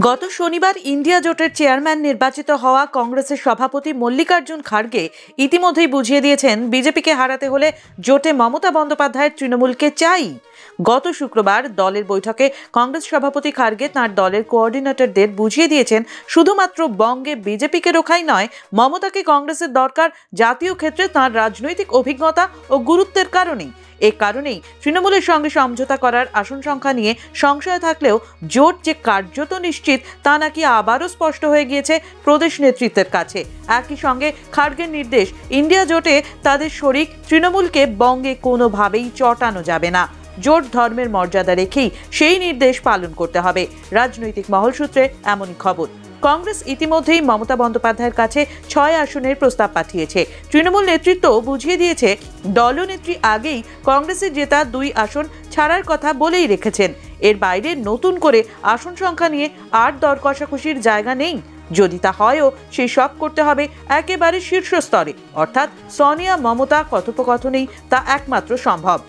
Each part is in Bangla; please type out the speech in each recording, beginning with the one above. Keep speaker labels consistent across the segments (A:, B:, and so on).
A: গত শনিবার ইন্ডিয়া জোটের চেয়ারম্যান নির্বাচিত হওয়া কংগ্রেসের সভাপতি মল্লিকার্জুন খাড়গে ইতিমধ্যেই বুঝিয়ে দিয়েছেন, বিজেপিকে হারাতে হলে জোটে মমতা বন্দ্যোপাধ্যায়ের তৃণমূলকে চাই। গত শুক্রবার দলের বৈঠকে কংগ্রেস সভাপতি খার্গে তাঁর দলের কোঅর্ডিনেটরদের বুঝিয়ে দিয়েছেন, শুধুমাত্র বঙ্গে বিজেপিকে রোখাই নয়, মমতাকে কংগ্রেসের দরকার জাতীয় ক্ষেত্রে তাঁর রাজনৈতিক অভিজ্ঞতা ও গুরুত্বের কারণেই। এ কারণেই তৃণমূলের সঙ্গে সমঝোতা করার আসন সংখ্যা নিয়ে সংশয় থাকলেও জোট যে কার্যত নিশ্চিত, তা নাকি আবারও স্পষ্ট হয়ে গিয়েছে প্রদেশ নেতৃত্বের কাছে। একই সঙ্গে খার্গের নির্দেশ, ইন্ডিয়া জোটে তাদের শরিক তৃণমূলকে বঙ্গে কোনোভাবেই চটানো যাবে না। জোট ধর্মের মর্যাদা রেখেই সেই নির্দেশ পালন করতে হবে। রাজনৈতিক মহল সূত্রে এমনই খবর। কংগ্রেস ইতিমধ্যেই মমতা বন্দ্যোপাধ্যায়ের কাছে ছয় আসনের প্রস্তাব পাঠিয়েছে। তৃণমূল নেতৃত্ব বুঝিয়ে দিয়েছে, দলনেত্রী আগেই কংগ্রেসের জেতা দুই আসন ছাড়ার কথা বলেই রেখেছেন। এর বাইরে নতুন করে আসন সংখ্যা নিয়ে আর দর কষাকষির জায়গা নেই। যদি তা হয়ও, সেই সব করতে হবে একেবারে শীর্ষস্তরে অর্থাৎ সনিয়া, মমতা কথোপকথনেই তা একমাত্র সম্ভব।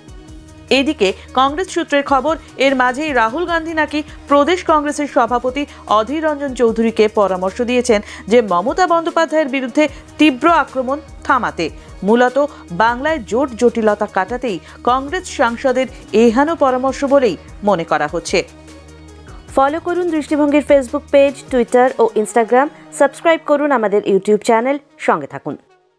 A: এদিকে কংগ্রেস সূত্রের খবর, এর মাঝেই রাহুল গান্ধী নাকি প্রদেশ কংগ্রেসের সভাপতি অধীর রঞ্জন চৌধুরীকে পরামর্শ দিয়েছেন যে মমতা বন্দ্যোপাধ্যায়ের বিরুদ্ধে তীব্র আক্রমণ থামাতে। মূলত বাংলায় জোট জটিলতা কাটাতেই কংগ্রেস সাংসদের এহেন পরামর্শ বলেই মনে করা হচ্ছে।
B: ফলো করুন দৃষ্টিভঙ্গির ফেসবুক পেজ টুইটার ও ইনস্টাগ্রাম সাবস্ক্রাইব করুন আমাদের ইউটিউব চ্যানেল সঙ্গে থাকুন।